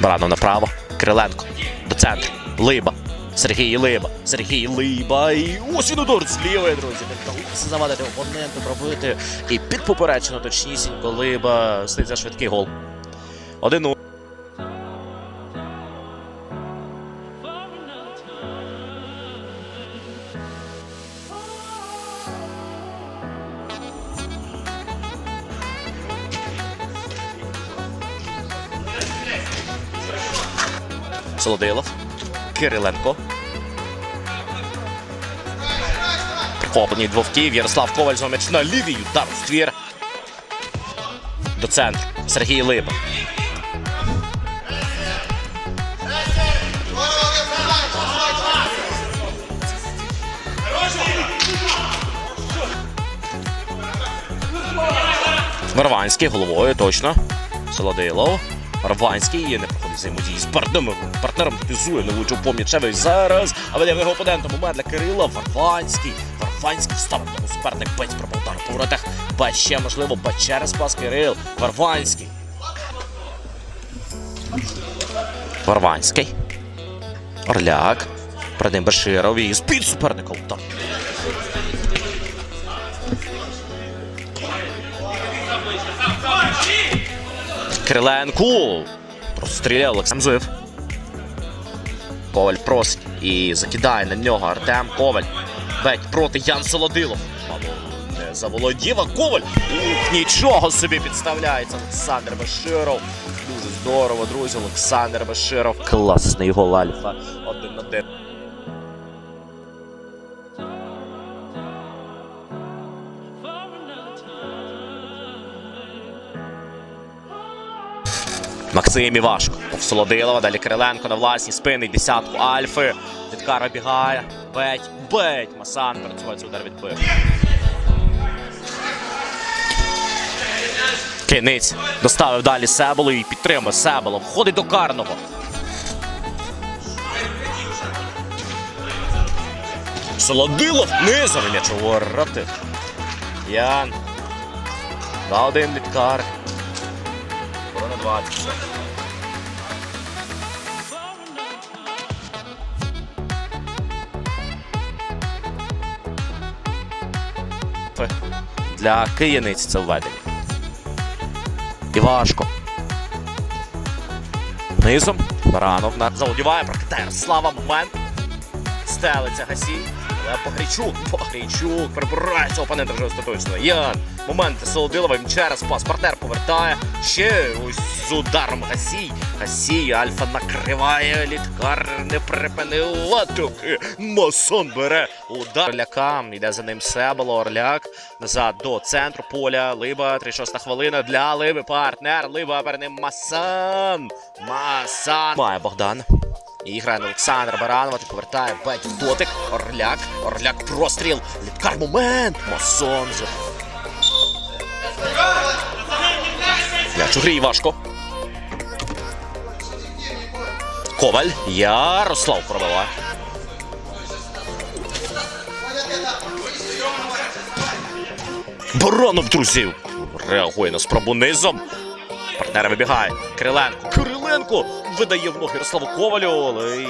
Баранов направо. Кириленко. До центру. Либа. Сергій Либа. Сергій Либа. І ось він удар з лівої, друзі. Не вдалося завадити опоненту пробити. І під поперечину точнісінько Либа стоїть за швидкий гол. 1-0. Солодилов. Кириленко. Прихоплені від вовків. Ярослав Коваль знову м'яч на лівій. Удар у ствір. До. Сергій Либа. Варванський головою, точно. Солодилов. Варванський не проходить взаємодії з партнером. Партнером тизує, не влучив по м'ячевий зараз. А веде його опонентом момент для Кирила. Варванський. Варванський вставив його суперник. Бець пробив удар по воротах. Бець ще можливо. Бець через пас Кирил. Варванський. Варванський. Орляк. Перед ним Баширов і з-під суперника. Кириленко. Простріляв Олександр Зуєв. Коваль просить і закидає на нього Артем Коваль. Беть проти Ян Солодилов. Не заволодів, а Коваль. Ух, нічого собі підставляється Олександр Баширов. Дуже здорово, друзі. Олександр Баширов. Класний гол Альфа. Один на один. Максим Івашко. Солодилова, далі Кириленко на власній спини, десятку Альфи. Відкара бігає. Беть, беть. Масан працює цей удар відбив. Кинець доставив далі Себолу і підтримує Себоло. Входить до карного. Солодилов низом м'яч у. Ян. 2-1 Літкар. Корона 20. Для кияниць це введення. Івашко. Низом. Баранов на заудіває, прокидає Слава момент. Стелиться Гасій. Але Погрійчук, Погрійчук, прибирається опонента вже остаточно. Ян. Момент Солодилова через пас. Партнер повертає. Ще ось з ударом Гасій. Гасій Альфа накриває. Літкар не припинив атаки. Масон бере удар. Орляка. Йде за ним Себело. Орляк. Назад до центру поля. Либа. 36 хвилина для Либи. Партнер. Либа перед ним Масан. Масан. Має Богдан. І грає на Олександр Баранова, ти повертає беть дотик. Орляк. Орляк простріл. Літкар момент. Масон. же. М'яч у грі важко. Коваль. Ярослав пробиває. Баранов, друзі. Реагує на спробу низом. Партнер вибігає. Кириленко. Кириленко видає в ноги Ярославу Ковалю. Але й